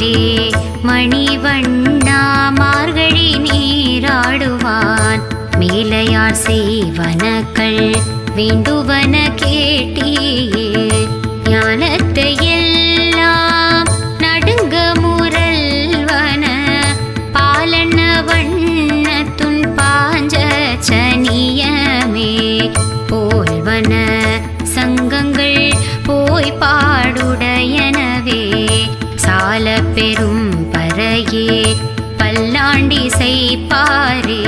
மயிலே மணிவண்ணா மார்கழி நீராடுவான் மேலையார் செய்வனக்கள் வேண்டுவன கேட்டியே பெரும் பறையே பல்லாண்டி செய்ப்பாரே